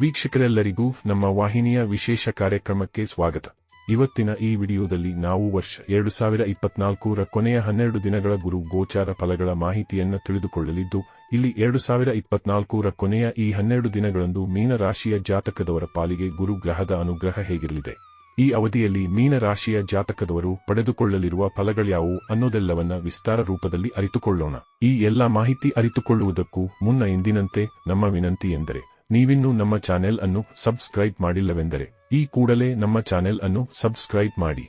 ವೀಕ್ಷಕರೆಲ್ಲರಿಗೂ ನಮ್ಮ ವಾಹಿನಿಯ ವಿಶೇಷ ಕಾರ್ಯಕ್ರಮಕ್ಕೆ ಸ್ವಾಗತ. ಇವತ್ತಿನ ಈ ವಿಡಿಯೋದಲ್ಲಿ ನಾವು ವರ್ಷ ಎರಡು ಸಾವಿರ ಇಪ್ಪತ್ನಾಲ್ಕರ ಕೊನೆಯ ಹನ್ನೆರಡು ದಿನಗಳ ಗುರು ಗೋಚಾರ ಫಲಗಳ ಮಾಹಿತಿಯನ್ನು ತಿಳಿದುಕೊಳ್ಳಲಿದ್ದು, ಇಲ್ಲಿ ಎರಡು ಸಾವಿರ ಇಪ್ಪತ್ನಾಲ್ಕರ ಕೊನೆಯ ಈ ಹನ್ನೆರಡು ದಿನಗಳಂದು ಮೀನರಾಶಿಯ ಜಾತಕದವರ ಪಾಲಿಗೆ ಗುರು ಗ್ರಹದ ಅನುಗ್ರಹ ಹೇಗಿರಲಿದೆ? ಈ ಅವಧಿಯಲ್ಲಿ ಮೀನರಾಶಿಯ ಜಾತಕದವರು ಪಡೆದುಕೊಳ್ಳಲಿರುವ ಫಲಗಳ್ಯಾವು ಅನ್ನೋದೆಲ್ಲವನ್ನ ವಿಸ್ತಾರ ರೂಪದಲ್ಲಿ ಅರಿತುಕೊಳ್ಳೋಣ. ಈ ಎಲ್ಲ ಮಾಹಿತಿ ಅರಿತುಕೊಳ್ಳುವುದಕ್ಕೂ ಮುನ್ನ ಎಂದಿನಂತೆ ನಮ್ಮ ವಿನಂತಿ ಎಂದರೆ ನೀವಿನ್ನೂ ನಮ್ಮ ಚಾನೆಲ್ ಅನ್ನು ಸಬ್ಸ್ಕ್ರೈಬ್ ಮಾಡಿಲ್ಲವೆಂದರೆ, ಈ ಕೂಡಲೇ ನಮ್ಮ ಚಾನೆಲ್ ಅನ್ನು ಸಬ್ಸ್ಕ್ರೈಬ್ ಮಾಡಿ.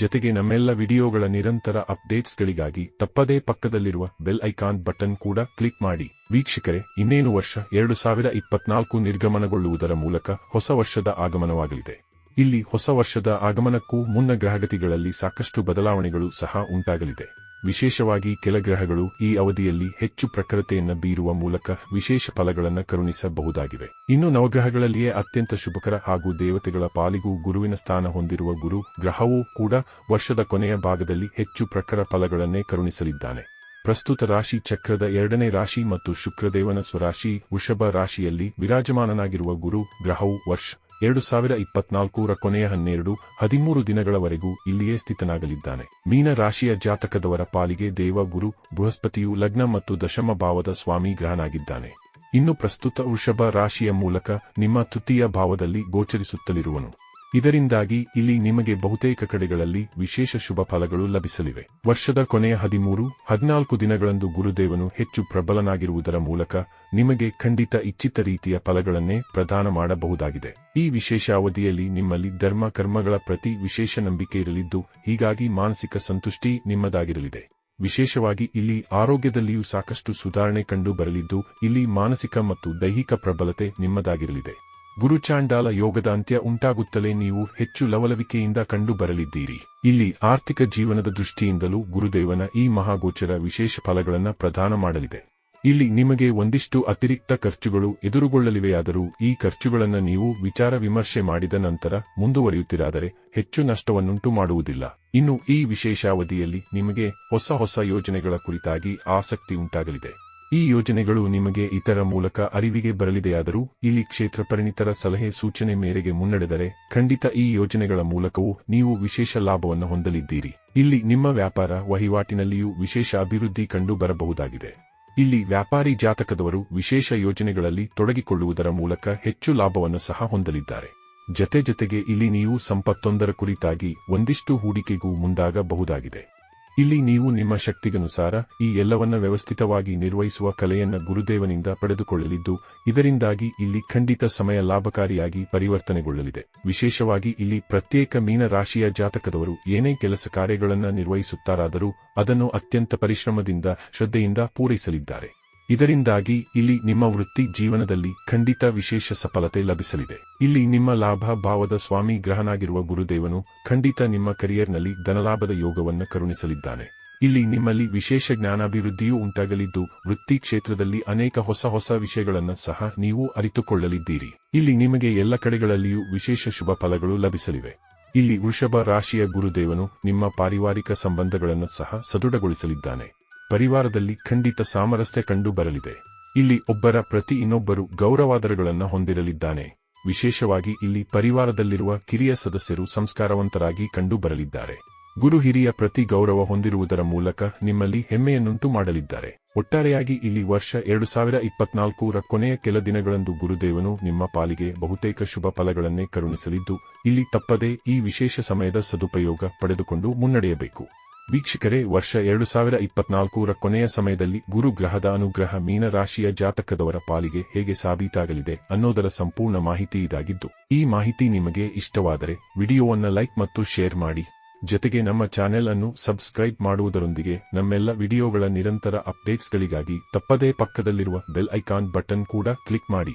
ಜೊತೆಗೆ ನಮ್ಮೆಲ್ಲ ವಿಡಿಯೋಗಳ ನಿರಂತರ ಅಪ್ಡೇಟ್ಸ್ಗಳಿಗಾಗಿ ತಪ್ಪದೇ ಪಕ್ಕದಲ್ಲಿರುವ ಬೆಲ್ ಐಕಾನ್ ಬಟನ್ ಕೂಡ ಕ್ಲಿಕ್ ಮಾಡಿ. ವೀಕ್ಷಕರೇ, ಇನ್ನೇನು ವರ್ಷ ಎರಡು ಸಾವಿರ ಇಪ್ಪತ್ನಾಲ್ಕು ನಿರ್ಗಮನಗೊಳ್ಳುವುದರ ಮೂಲಕ ಹೊಸ ವರ್ಷದ ಆಗಮನವಾಗಲಿದೆ. ಇಲ್ಲಿ ಹೊಸ ವರ್ಷದ ಆಗಮನಕ್ಕೂ ಮುನ್ನ ಗ್ರಹಗತಿಗಳಲ್ಲಿ ಸಾಕಷ್ಟು ಬದಲಾವಣೆಗಳು ಸಹ ಉಂಟಾಗಲಿದೆ. ವಿಶೇಷವಾಗಿ ಕೆಲ ಗ್ರಹಗಳು ಈ ಅವಧಿಯಲ್ಲಿ ಹೆಚ್ಚು ಪ್ರಖರತೆಯನ್ನು ಬೀರುವ ಮೂಲಕ ವಿಶೇಷ ಫಲಗಳನ್ನು ಕರುಣಿಸಬಹುದಾಗಿವೆ. ಇನ್ನು ನವಗ್ರಹಗಳಲ್ಲಿಯೇ ಅತ್ಯಂತ ಶುಭಕರ ಹಾಗೂ ದೇವತೆಗಳ ಪಾಲಿಗೂ ಗುರುವಿನ ಸ್ಥಾನ ಹೊಂದಿರುವ ಗುರು ಗ್ರಹವೂ ಕೂಡ ವರ್ಷದ ಕೊನೆಯ ಭಾಗದಲ್ಲಿ ಹೆಚ್ಚು ಪ್ರಖರ ಫಲಗಳನ್ನೇ ಕರುಣಿಸಲಿದ್ದಾನೆ. ಪ್ರಸ್ತುತ ರಾಶಿ ಚಕ್ರದ ಎರಡನೇ ರಾಶಿ ಮತ್ತು ಶುಕ್ರದೇವನ ಸ್ವರಾಶಿ ವೃಷಭ ರಾಶಿಯಲ್ಲಿ ವಿರಾಜಮಾನನಾಗಿರುವ ಗುರು ಗ್ರಹವು ವರ್ಷ ಎರಡು ಸಾವಿರ ಇಪ್ಪತ್ನಾಲ್ಕರ ಕೊನೆಯ ಹನ್ನೆರಡು, ಹದಿಮೂರು ದಿನಗಳವರೆಗೂ ಇಲ್ಲಿಯೇ ಸ್ಥಿತನಾಗಲಿದ್ದಾನೆ. ಮೀನ ರಾಶಿಯ ಜಾತಕದವರ ಪಾಲಿಗೆ ದೇವ, ಗುರು, ಬೃಹಸ್ಪತಿಯು ಲಗ್ನ ಮತ್ತು ದಶಮ ಭಾವದ ಸ್ವಾಮಿ ಗ್ರಹನಾಗಿದ್ದಾನೆ. ಇನ್ನು ಪ್ರಸ್ತುತ ವೃಷಭ ರಾಶಿಯ ಮೂಲಕ ನಿಮ್ಮ ತೃತೀಯ ಭಾವದಲ್ಲಿ ಗೋಚರಿಸುತ್ತಲಿರುವನು. ಇದರಿಂದಾಗಿ ಇಲ್ಲಿ ನಿಮಗೆ ಬಹುತೇಕ ಕಡೆಗಳಲ್ಲಿ ವಿಶೇಷ ಶುಭ ಫಲಗಳು ಲಭಿಸಲಿವೆ. ವರ್ಷದ ಕೊನೆಯ ಹದಿಮೂರು, ಹದಿನಾಲ್ಕು ದಿನಗಳಂದು ಗುರುದೇವನು ಹೆಚ್ಚು ಪ್ರಬಲನಾಗಿರುವುದರ ಮೂಲಕ ನಿಮಗೆ ಖಂಡಿತ ಇಚ್ಛಿತ ರೀತಿಯ ಫಲಗಳನ್ನೇ ಪ್ರದಾನ ಮಾಡಬಹುದಾಗಿದೆ. ಈ ವಿಶೇಷ ಅವಧಿಯಲ್ಲಿ ನಿಮ್ಮಲ್ಲಿ ಧರ್ಮ ಕರ್ಮಗಳ ಪ್ರತಿ ವಿಶೇಷ ನಂಬಿಕೆ ಇರಲಿದ್ದು, ಹೀಗಾಗಿ ಮಾನಸಿಕ ಸಂತುಷ್ಟಿ ನಿಮ್ಮದಾಗಿರಲಿದೆ. ವಿಶೇಷವಾಗಿ ಇಲ್ಲಿ ಆರೋಗ್ಯದಲ್ಲಿಯೂ ಸಾಕಷ್ಟು ಸುಧಾರಣೆ ಕಂಡು ಬರಲಿದ್ದು, ಇಲ್ಲಿ ಮಾನಸಿಕ ಮತ್ತು ದೈಹಿಕ ಪ್ರಬಲತೆ ನಿಮ್ಮದಾಗಿರಲಿದೆ. ಗುರುಚಾಂಡಾಲ ಯೋಗದ ಅಂತ್ಯ ಉಂಟಾಗುತ್ತಲೇ ನೀವು ಹೆಚ್ಚು ಲವಲವಿಕೆಯಿಂದ ಕಂಡು ಬರಲಿದ್ದೀರಿ ಇಲ್ಲಿ ಆರ್ಥಿಕ ಜೀವನದ ದೃಷ್ಟಿಯಿಂದಲೂ ಗುರುದೇವನ ಈ ಮಹಾಗೋಚರ ವಿಶೇಷ ಫಲಗಳನ್ನು ಪ್ರದಾನ ಮಾಡಲಿದೆ. ಇಲ್ಲಿ ನಿಮಗೆ ಒಂದಿಷ್ಟು ಅತಿರಿಕ್ತ ಖರ್ಚುಗಳು ಎದುರುಗೊಳ್ಳಲಿವೆಯಾದರೂ ಈ ಖರ್ಚುಗಳನ್ನು ನೀವು ವಿಚಾರ ವಿಮರ್ಶೆ ಮಾಡಿದ ನಂತರ ಮುಂದುವರಿಯುತ್ತಿರಾದರೆ ಹೆಚ್ಚು ನಷ್ಟವನ್ನುಂಟು ಮಾಡುವುದಿಲ್ಲ. ಇನ್ನು ಈ ವಿಶೇಷಾವಧಿಯಲ್ಲಿ ನಿಮಗೆ ಹೊಸ ಹೊಸ ಯೋಜನೆಗಳ ಕುರಿತಾಗಿ ಆಸಕ್ತಿ ಉಂಟಾಗಲಿದೆ. ಈ ಯೋಜನೆಗಳು ನಿಮಗೆ ಇತರ ಮೂಲಕ ಅರಿವಿಗೆ ಬರಲಿದೆಯಾದರೂ ಇಲ್ಲಿ ಕ್ಷೇತ್ರ ಪರಿಣಿತರ ಸಲಹೆ ಸೂಚನೆ ಮೇರೆಗೆ ಮುನ್ನಡೆದರೆ ಖಂಡಿತ ಈ ಯೋಜನೆಗಳ ಮೂಲಕವೂ ನೀವು ವಿಶೇಷ ಲಾಭವನ್ನು ಹೊಂದಲಿದ್ದೀರಿ. ಇಲ್ಲಿ ನಿಮ್ಮ ವ್ಯಾಪಾರ ವಹಿವಾಟಿನಲ್ಲಿಯೂ ವಿಶೇಷ ಅಭಿವೃದ್ಧಿ ಕಂಡು ಬರಬಹುದಾಗಿದೆ ಇಲ್ಲಿ ವ್ಯಾಪಾರಿ ಜಾತಕದವರು ವಿಶೇಷ ಯೋಜನೆಗಳಲ್ಲಿ ತೊಡಗಿಕೊಳ್ಳುವುದರ ಮೂಲಕ ಹೆಚ್ಚು ಲಾಭವನ್ನು ಸಹ ಹೊಂದಲಿದ್ದಾರೆ. ಜತೆ ಜತೆಗೆ ಇಲ್ಲಿ ನೀವು ಸಂಪತ್ತೊಂದರ ಕುರಿತಾಗಿ ಒಂದಿಷ್ಟು ಹೂಡಿಕೆಗೂ ಮುಂದಾಗಬಹುದಾಗಿದೆ. ಇಲ್ಲಿ ನೀವು ನಿಮ್ಮ ಶಕ್ತಿಗನುಸಾರ ಈ ಎಲ್ಲವನ್ನ ವ್ಯವಸ್ಥಿತವಾಗಿ ನಿರ್ವಹಿಸುವ ಕಲೆಯನ್ನ ಗುರುದೇವನಿಂದ ಪಡೆದುಕೊಳ್ಳಲಿದ್ದು, ಇದರಿಂದಾಗಿ ಇಲ್ಲಿ ಖಂಡಿತ ಸಮಯ ಲಾಭಕಾರಿಯಾಗಿ ಪರಿವರ್ತನೆಗೊಳ್ಳಲಿದೆ. ವಿಶೇಷವಾಗಿ ಇಲ್ಲಿ ಪ್ರತ್ಯೇಕ ಮೀನ ರಾಶಿಯ ಜಾತಕದವರು ಏನೇ ಕೆಲಸ ಕಾರ್ಯಗಳನ್ನ ನಿರ್ವಹಿಸುತ್ತಾರಾದರೂ ಅದನ್ನು ಅತ್ಯಂತ ಪರಿಶ್ರಮದಿಂದ, ಶ್ರದ್ಧೆಯಿಂದ ಪೂರೈಸಲಿದ್ದಾರೆ. ಇದರಿಂದಾಗಿ ಇಲ್ಲಿ ನಿಮ್ಮ ವೃತ್ತಿ ಜೀವನದಲ್ಲಿ ಖಂಡಿತ ವಿಶೇಷ ಸಫಲತೆ ಲಭಿಸಲಿದೆ. ಇಲ್ಲಿ ನಿಮ್ಮ ಲಾಭ ಭಾವದ ಸ್ವಾಮಿ ಗ್ರಹನಾಗಿರುವ ಗುರುದೇವನು ಖಂಡಿತ ನಿಮ್ಮ ಕರಿಯರ್ನಲ್ಲಿ ಧನಲಾಭದ ಯೋಗವನ್ನು ಕರುಣಿಸಲಿದ್ದಾನೆ. ಇಲ್ಲಿ ನಿಮ್ಮಲ್ಲಿ ವಿಶೇಷ ಜ್ಞಾನಾಭಿವೃದ್ಧಿಯೂ ಉಂಟಾಗಲಿದ್ದು, ವೃತ್ತಿ ಕ್ಷೇತ್ರದಲ್ಲಿ ಅನೇಕ ಹೊಸ ಹೊಸ ವಿಷಯಗಳನ್ನು ಸಹ ನೀವು ಅರಿತುಕೊಳ್ಳಲಿದ್ದೀರಿ. ಇಲ್ಲಿ ನಿಮಗೆ ಎಲ್ಲ ಕಡೆಗಳಲ್ಲಿಯೂ ವಿಶೇಷ ಶುಭ ಫಲಗಳು ಲಭಿಸಲಿವೆ. ಇಲ್ಲಿ ವೃಷಭ ರಾಶಿಯ ಗುರುದೇವನು ನಿಮ್ಮ ಪಾರಿವಾರಿಕ ಸಂಬಂಧಗಳನ್ನು ಸಹ ಸದೃಢಗೊಳಿಸಲಿದ್ದಾನೆ. ಪರಿವಾರದಲ್ಲಿ ಖಂಡಿತ ಸಾಮರಸ್ಯ ಕಂಡು ಬರಲಿದೆ. ಇಲ್ಲಿ ಒಬ್ಬರ ಪ್ರತಿ ಇನ್ನೊಬ್ಬರು ಗೌರವಾದರಗಳನ್ನು ಹೊಂದಿರಲಿದ್ದಾನೆ. ವಿಶೇಷವಾಗಿ ಇಲ್ಲಿ ಪರಿವಾರದಲ್ಲಿರುವ ಕಿರಿಯ ಸದಸ್ಯರು ಸಂಸ್ಕಾರವಂತರಾಗಿ ಕಂಡು ಬರಲಿದ್ದಾರೆ. ಗುರು ಹಿರಿಯ ಪ್ರತಿ ಗೌರವ ಹೊಂದಿರುವುದರ ಮೂಲಕ ನಿಮ್ಮಲ್ಲಿ ಹೆಮ್ಮೆಯನ್ನುಂಟು ಮಾಡಲಿದ್ದಾರೆ. ಒಟ್ಟಾರೆಯಾಗಿ ಇಲ್ಲಿ ವರ್ಷ ಎರಡು ಸಾವಿರ ಇಪ್ಪತ್ನಾಲ್ಕರ ಕೊನೆಯ ಕೆಲ ದಿನಗಳಂದು ಗುರುದೇವನು ನಿಮ್ಮ ಪಾಲಿಗೆ ಬಹುತೇಕ ಶುಭ ಫಲಗಳನ್ನೇ ಕರುಣಿಸಲಿದ್ದು, ಇಲ್ಲಿ ತಪ್ಪದೇ ಈ ವಿಶೇಷ ಸಮಯದ ಸದುಪಯೋಗ ಪಡೆದುಕೊಂಡು ಮುನ್ನಡೆಯಬೇಕು. ವೀಕ್ಷಕರೇ, ವರ್ಷ ಎರಡು ಸಾವಿರ ಇಪ್ಪತ್ನಾಲ್ಕೂರ ಕೊನೆಯ ಸಮಯದಲ್ಲಿ ಗುರು ಗ್ರಹದ ಅನುಗ್ರಹ ಮೀನರಾಶಿಯ ಜಾತಕದವರ ಪಾಲಿಗೆ ಹೇಗೆ ಸಾಬೀತಾಗಲಿದೆ ಅನ್ನೋದರ ಸಂಪೂರ್ಣ ಮಾಹಿತಿ ಇದಾಗಿದ್ದು, ಈ ಮಾಹಿತಿ ನಿಮಗೆ ಇಷ್ಟವಾದರೆ ವಿಡಿಯೋವನ್ನ ಲೈಕ್ ಮತ್ತು ಶೇರ್ ಮಾಡಿ. ಜೊತೆಗೆ ನಮ್ಮ ಚಾನೆಲ್ ಅನ್ನು ಸಬ್ಸ್ಕ್ರೈಬ್ ಮಾಡುವುದರೊಂದಿಗೆ ನಮ್ಮೆಲ್ಲ ವಿಡಿಯೋಗಳ ನಿರಂತರ ಅಪ್ಡೇಟ್ಸ್ಗಳಿಗಾಗಿ ತಪ್ಪದೇ ಪಕ್ಕದಲ್ಲಿರುವ ಬೆಲ್ ಐಕಾನ್ ಬಟನ್ ಕೂಡ ಕ್ಲಿಕ್ ಮಾಡಿ.